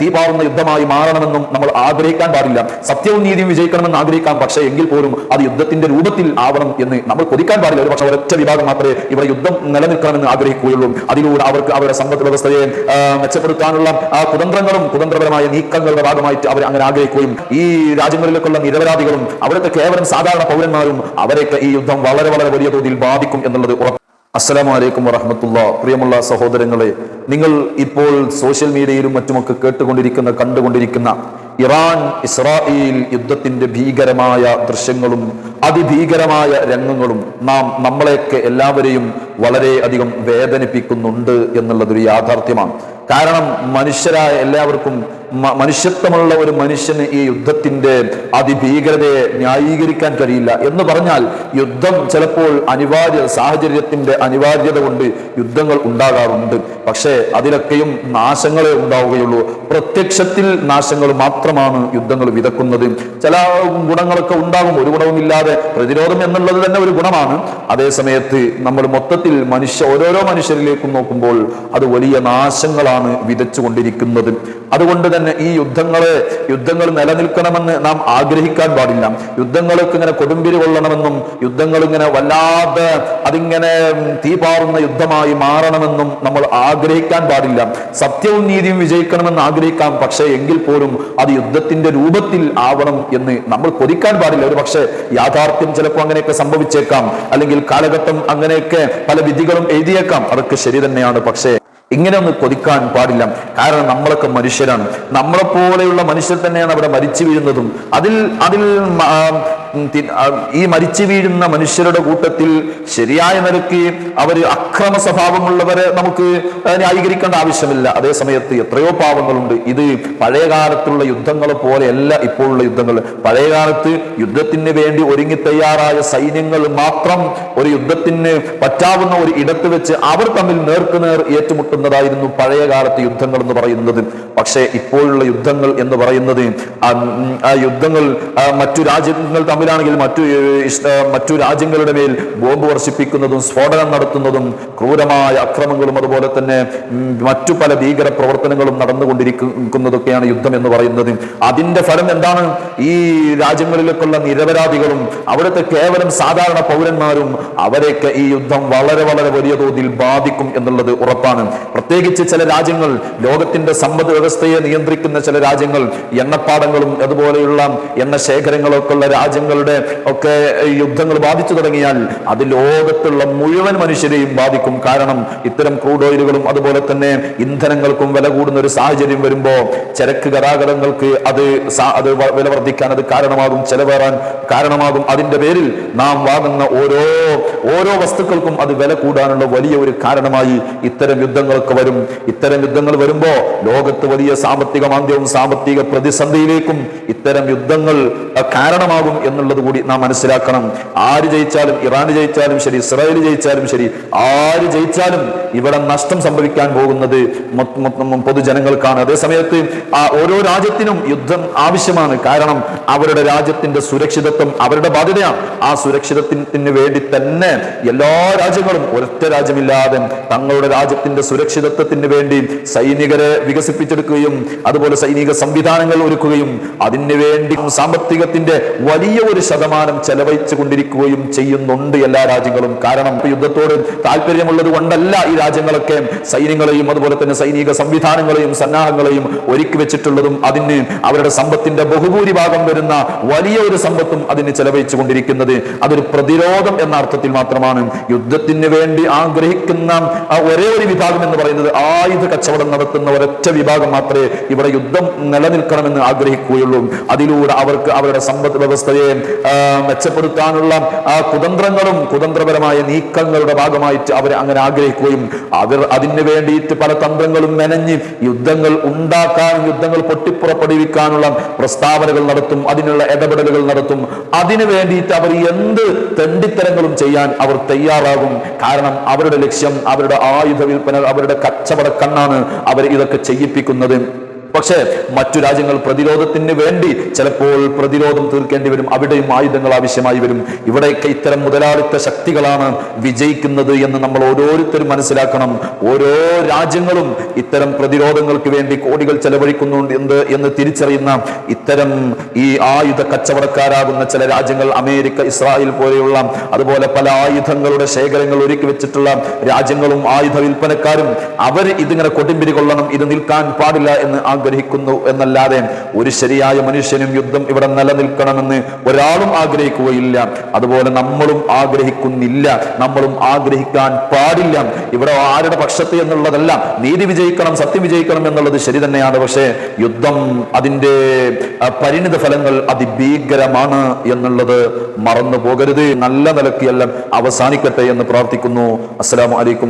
തീപാറുന്ന യുദ്ധമായി മാറണമെന്നും നമ്മൾ ആഗ്രഹിക്കാൻ പാടില്ല. സത്യവും നീതിയും വിജയിക്കണമെന്ന് ആഗ്രഹിക്കാം. പക്ഷേ എങ്കിൽ പോലും അത് യുദ്ധത്തിന്റെ രൂപത്തിൽ ആവണം എന്ന് നമ്മൾ കൊതിക്കാൻ പാടില്ല. ഒരു പക്ഷേ ഒരൊറ്റ വിഭാഗം മാത്രമേ ഇവിടെ യുദ്ധം നിലനിൽക്കണമെന്ന് ആഗ്രഹിക്കുകയുള്ളൂ. അതിലൂടെ അവർക്ക് അവരുടെ സമ്പദ് വ്യവസ്ഥയെ മെച്ചപ്പെടുത്താനുള്ള കുതന്ത്രങ്ങളും കുതന്ത്രപരമായ നീക്കങ്ങളുടെ ഭാഗമായിട്ട് അവർ അങ്ങനെ ആഗ്രഹിക്കുകയും ഈ രാജ്യങ്ങളിലേക്കുള്ള നിരപരാധികളും അവരൊക്കെ കേവലം സാധാരണ പൗരന്മാരും അവരെയൊക്കെ ഈ യുദ്ധം വളരെ വളരെ വലിയ തോതിൽ ബാധിക്കും എന്നുള്ളത് ഉറപ്പ് അസ്സലാമു വലൈക്കും വറഹമത്തുള്ള. പ്രിയമുള്ള സഹോദരങ്ങളെ നിങ്ങൾ ഇപ്പോൾ സോഷ്യൽ മീഡിയയിലും മറ്റുമൊക്കെ കേട്ടുകൊണ്ടിരിക്കുന്ന കണ്ടുകൊണ്ടിരിക്കുന്ന ഇറാൻ ഇസ്രായേൽ യുദ്ധത്തിന്റെ ഭീകരമായ ദൃശ്യങ്ങളും അതിഭീകരമായ രംഗങ്ങളും നാം നമ്മളെയൊക്കെ എല്ലാവരെയും വളരെ അധികം വേദനിപ്പിക്കുന്നുണ്ട് എന്നുള്ളതൊരു യാഥാർത്ഥ്യമാണ്. കാരണം മനുഷ്യരായ എല്ലാവർക്കും മനുഷ്യത്വമുള്ള ഒരു മനുഷ്യന് ഈ യുദ്ധത്തിന്റെ അതിഭീകരതയെ ന്യായീകരിക്കാൻ കഴിയില്ല എന്ന് പറഞ്ഞാൽ യുദ്ധം ചിലപ്പോൾ അനിവാര്യ സാഹചര്യത്തിന്റെ അനിവാര്യത കൊണ്ട് യുദ്ധങ്ങൾ ഉണ്ടാകാറുണ്ട്. പക്ഷേ അതിലൊക്കെയും നാശങ്ങളെ ഉണ്ടാവുകയുള്ളൂ. പ്രത്യക്ഷത്തിൽ നാശങ്ങൾ മാത്രമാണ് യുദ്ധങ്ങൾ വിതക്കുന്നത്. ചില ഗുണങ്ങളൊക്കെ ഉണ്ടാകും. ഒരു ഗുണവുമില്ലാതെ പ്രതിരോധം എന്നുള്ളത് തന്നെ ഒരു ഗുണമാണ്. അതേസമയത്ത് നമ്മൾ മൊത്തത്തിൽ മനുഷ്യ ഓരോരോ മനുഷ്യരിലേക്കും നോക്കുമ്പോൾ അത് വലിയ നാശങ്ങളാണ് വിതച്ചുകൊണ്ടിരിക്കുന്നത്. അതുകൊണ്ട് തന്നെ ഈ യുദ്ധങ്ങളെ യുദ്ധങ്ങൾ നിലനിൽക്കണമെന്ന് നാം ആഗ്രഹിക്കാൻ പാടില്ല. യുദ്ധങ്ങൾക്ക് ഇങ്ങനെ കൊടുമ്പിരി കൊള്ളണമെന്നും യുദ്ധങ്ങൾ ഇങ്ങനെ വല്ലാതെ അതിങ്ങനെ തീപാറുന്ന യുദ്ധമായി മാറണമെന്നും നമ്മൾ ആഗ്രഹിക്കാൻ പാടില്ല. സത്യവും നീതിയും വിജയിക്കണമെന്ന് ആഗ്രഹിക്കാം. പക്ഷേ എങ്കിൽ പോലും അത് യുദ്ധത്തിന്റെ രൂപത്തിൽ ആവണം എന്ന് നമ്മൾ കൊതിക്കാൻ പാടില്ല. ഒരു പക്ഷേ യാഥാർത്ഥ്യം ചിലപ്പോൾ അങ്ങനെയൊക്കെ സംഭവിച്ചേക്കാം. അല്ലെങ്കിൽ കാലഘട്ടം അങ്ങനെയൊക്കെ പല വിധികളും എഴുതിയേക്കാം. അതൊക്കെ ശരി തന്നെയാണ്. പക്ഷേ ഇങ്ങനെ ഒന്ന് കൊതിക്കാൻ പാടില്ല. കാരണം നമ്മളൊക്കെ മനുഷ്യരാണ്. നമ്മളെ പോലെയുള്ള മനുഷ്യർ തന്നെയാണ് അവിടെ മരിച്ചു വീഴുന്നതും. അതിൽ അതിൽ ഈ മരിച്ചു വീഴുന്ന മനുഷ്യരുടെ കൂട്ടത്തിൽ ശരിയായ നിരക്ക് അവർ അക്രമ സ്വഭാവമുള്ളവരെ നമുക്ക് ന്യായീകരിക്കേണ്ട ആവശ്യമില്ല. അതേ സമയത്ത് എത്രയോ പാവങ്ങളുണ്ട്. ഇത് പഴയ കാലത്തുള്ള യുദ്ധങ്ങളെ പോലെയല്ല ഇപ്പോഴുള്ള യുദ്ധങ്ങൾ. പഴയ കാലത്ത് യുദ്ധത്തിന് വേണ്ടി ഒരുങ്ങി തയ്യാറായ സൈന്യങ്ങൾ മാത്രം ഒരു യുദ്ധത്തിന് പറ്റാവുന്ന ഒരു ഇടത്ത് വെച്ച് അവർ തമ്മിൽ നേർക്കുനേർ ഏറ്റുമുട്ടുന്നതായിരുന്നു പഴയ കാലത്തെ യുദ്ധങ്ങൾ എന്ന് പറയുന്നത്. പക്ഷേ ഇപ്പോഴുള്ള യുദ്ധങ്ങൾ എന്ന് പറയുന്നത് ആ, യുദ്ധങ്ങൾ മറ്റു രാജ്യങ്ങൾ തമ്മിലാണെങ്കിൽ മറ്റു മറ്റു രാജ്യങ്ങളുടെ മേൽ ബോംബ് വർഷിപ്പിക്കുന്നതും സ്ഫോടനം നടത്തുന്നതും ക്രൂരമായ അക്രമങ്ങളും അതുപോലെ തന്നെ മറ്റു പല ഭീകര പ്രവർത്തനങ്ങളും നടന്നുകൊണ്ടിരിക്കുന്നതൊക്കെയാണ് യുദ്ധം എന്ന് പറയുന്നത്. അതിന്റെ ഫലം എന്താണ്? ഈ രാജ്യങ്ങളിലേക്കുള്ള നിരപരാധികളും അവിടുത്തെ കേവലം സാധാരണ പൗരന്മാരും അവരെയൊക്കെ ഈ യുദ്ധം വളരെ വളരെ വലിയ തോതിൽ ബാധിക്കും എന്നുള്ളത് ഉറപ്പാണ്. പ്രത്യേകിച്ച് ചില രാജ്യങ്ങൾ ലോകത്തിന്റെ സമ്പദ് വ്യവസ്ഥയെ നിയന്ത്രിക്കുന്ന ചില രാജ്യങ്ങൾ എണ്ണപ്പാടങ്ങളും അതുപോലെയുള്ള എണ്ണ ശേഖരങ്ങളൊക്കെ ഉള്ള രാജ്യങ്ങളുടെ ഒക്കെ യുദ്ധങ്ങൾ ബാധിച്ചു തുടങ്ങിയാൽ അത് ലോകത്തുള്ള മുഴുവൻ മനുഷ്യരെയും ബാധിക്കും. കാരണം ഇത്തരം ക്രൂഡ് ഓയിലുകളും അതുപോലെ തന്നെ ഇന്ധനങ്ങൾക്കും വില കൂടുന്ന ഒരു സാഹചര്യം വരുമ്പോൾ ചരക്ക് ഗതാഗതങ്ങൾക്ക് അത് അത് വില വർദ്ധിക്കാൻ അത് കാരണമാകും ചെലവേറാൻ കാരണമാകും. അതിന്റെ പേരിൽ നാം വാങ്ങുന്ന ഓരോ ഓരോ വസ്തുക്കൾക്കും അത് വില കൂടാനുള്ള വലിയ ഒരു കാരണമായി ഇത്തരം യുദ്ധങ്ങളൊക്കെ വരും. ഇത്തരം യുദ്ധങ്ങൾ വരുമ്പോ ലോകത്ത് വലിയ സാമ്പത്തിക മാന്ദ്യവും സാമ്പത്തിക പ്രതിസന്ധിയിലേക്കും ഇത്തരം യുദ്ധങ്ങൾ കാരണമാകും എന്നുള്ളത് കൂടി നാം മനസ്സിലാക്കണം. ആര് ജയിച്ചാലും ഇറാൻ ജയിച്ചാലും ശരി ഇസ്രായേൽ ജയിച്ചാലും ശരി ആര് ജയിച്ചാലും ഇവിടെ നഷ്ടം സംഭവിക്കാൻ പോകുന്നത് പൊതുജനങ്ങൾക്കാണ്. അതേസമയത്ത് ആ ഓരോ രാജ്യത്തിനും യുദ്ധം ആവശ്യമാണ്. കാരണം അവരുടെ രാജ്യത്തിന്റെ സുരക്ഷിതത്വം അവരുടെ ബാധ്യതയാണ്. ആ സുരക്ഷിതത്വത്തിന് വേണ്ടി തന്നെ എല്ലാ രാജ്യങ്ങളും ഒരൊറ്റ രാജ്യമില്ലാതെ തങ്ങളുടെ രാജ്യത്തിന്റെ സുരക്ഷിതത്വത്തിന് വേണ്ടി സൈനികരെ വികസിപ്പിച്ചെടുക്കുകയും അതുപോലെ സൈനിക സംവിധാനങ്ങൾ ഒരുക്കുകയും അതിനു വേണ്ടി സാമ്പത്തികത്തിന്റെ വലിയ ഒരു ശതമാനം ചെലവഴിച്ചു കൊണ്ടിരിക്കുകയും ചെയ്യുന്നുണ്ട് എല്ലാ രാജ്യങ്ങളും. കാരണം യുദ്ധത്തോട് താല്പര്യമുള്ളത് കൊണ്ടല്ല ഈ രാജ്യങ്ങളൊക്കെ സൈന്യങ്ങളെയും അതുപോലെ തന്നെ സൈനിക സംവിധാനങ്ങളെയും സന്നാഹങ്ങളെയും ഒരുക്കി വെച്ചിട്ടുള്ളതും അതിന് അവരുടെ സമ്പത്തിന്റെ ബഹുഭൂരിഭാഗം വരുന്ന വലിയ ഒരു സമ്പത്തും അതിന് ചെലവഴിച്ചു കൊണ്ടിരിക്കുന്നത് അതൊരു പ്രതിരോധം എന്ന അർത്ഥത്തിൽ മാത്രമാണ്. യുദ്ധത്തിന് വേണ്ടി ആഗ്രഹിക്കുന്ന ഒരേ ഒരു വിഭാഗം എന്ന് പറയുന്നത് ആയുധ കച്ചവടം നടത്തുന്ന ഒരൊറ്റ വിഭാഗം മാത്രമേ ഇവിടെ യുദ്ധം നിലനിൽക്കണമെന്ന് ആഗ്രഹിക്കുകയുള്ളൂ. അതിലൂടെ അവർക്ക് അവരുടെ സമ്പദ് വ്യവസ്ഥയെ മെച്ചപ്പെടുത്താനുള്ള കുതന്ത്രങ്ങളും കുതന്ത്രപരമായ നീക്കങ്ങളുടെ ഭാഗമായിട്ട് അവർ അങ്ങനെ ആഗ്രഹിക്കുകയും അവർ അതിന് വേണ്ടിയിട്ട് പല തന്ത്രങ്ങളും മെനഞ്ഞ് യുദ്ധങ്ങൾ ഉണ്ടാക്കാൻ യുദ്ധങ്ങൾ പൊട്ടിപ്പുറപ്പെടുവിക്കാനുള്ള പ്രസ്താവനകൾ നടത്തും അതിനുള്ള ഇടപെടലുകൾ നടത്തും. അതിനു വേണ്ടിയിട്ട് അവർ എന്ത് തെണ്ടിത്തരങ്ങളും ചെയ്യാൻ അവർ തയ്യാറാകും. കാരണം അവരുടെ ലക്ഷ്യം അവരുടെ ആയുധ വിൽപ്പന അവരുടെ കച്ചവട കണ്ണാണ് അവർ ഇതൊക്കെ ചെയ്യിപ്പിക്കുന്നത്. പക്ഷേ മറ്റു രാജ്യങ്ങൾ പ്രതിരോധത്തിന് വേണ്ടി ചിലപ്പോൾ പ്രതിരോധം തീർക്കേണ്ടി വരും. അവിടെയും ആയുധങ്ങൾ ആവശ്യമായി വരും. ഇവിടെയൊക്കെ ഇത്തരം മുതലാളിത്ത ശക്തികളാണ് വിജയിക്കുന്നത് എന്ന് നമ്മൾ ഓരോരുത്തരും മനസ്സിലാക്കണം. ഓരോ രാജ്യങ്ങളും ഇത്തരം പ്രതിരോധങ്ങൾക്ക് വേണ്ടി കോടികൾ ചെലവഴിക്കുന്നുണ്ട് എന്ത് എന്ന് തിരിച്ചറിയുന്ന ഇത്തരം ഈ ആയുധ കച്ചവടക്കാരാകുന്ന ചില രാജ്യങ്ങൾ അമേരിക്ക ഇസ്രായേൽ പോലെയുള്ള അതുപോലെ പല ആയുധങ്ങളുടെ ശേഖരങ്ങൾ ഒരുക്കി വെച്ചിട്ടുള്ള രാജ്യങ്ങളും ആയുധ വിൽപ്പനക്കാരും അവർ ഇതിങ്ങനെ കൊടുമ്പിരി കൊള്ളണം ഇത് നിൽക്കാൻ പാടില്ല എന്ന് ആഗ്രഹിക്കുന്നു എന്നല്ലാതെ ഒരു ശരിയായ മനുഷ്യനും യുദ്ധം ഇവിടെ നിലനിൽക്കണമെന്ന് ഒരാളും ആഗ്രഹിക്കുകയില്ല. അതുപോലെ നമ്മളും ആഗ്രഹിക്കുന്നില്ല. നമ്മളും ആഗ്രഹിക്കാൻ പാടില്ല. ഇവിടെ ആരുടെ പക്ഷത്ത് എന്നുള്ളതല്ല നീതി വിജയിക്കണം സത്യം വിജയിക്കണം എന്നുള്ളത് ശരി തന്നെയാണ്. പക്ഷേ യുദ്ധം അതിന്റെ പരിണിത ഫലങ്ങൾ അതിഭീകരമാണ് എന്നുള്ളത് മറന്നു പോകരുത് നല്ല നിലയ്ക്ക് എല്ലാം അവസാനിക്കട്ടെ എന്ന് പ്രാർത്ഥിക്കുന്നു. അസ്സലാമു അലൈക്കും.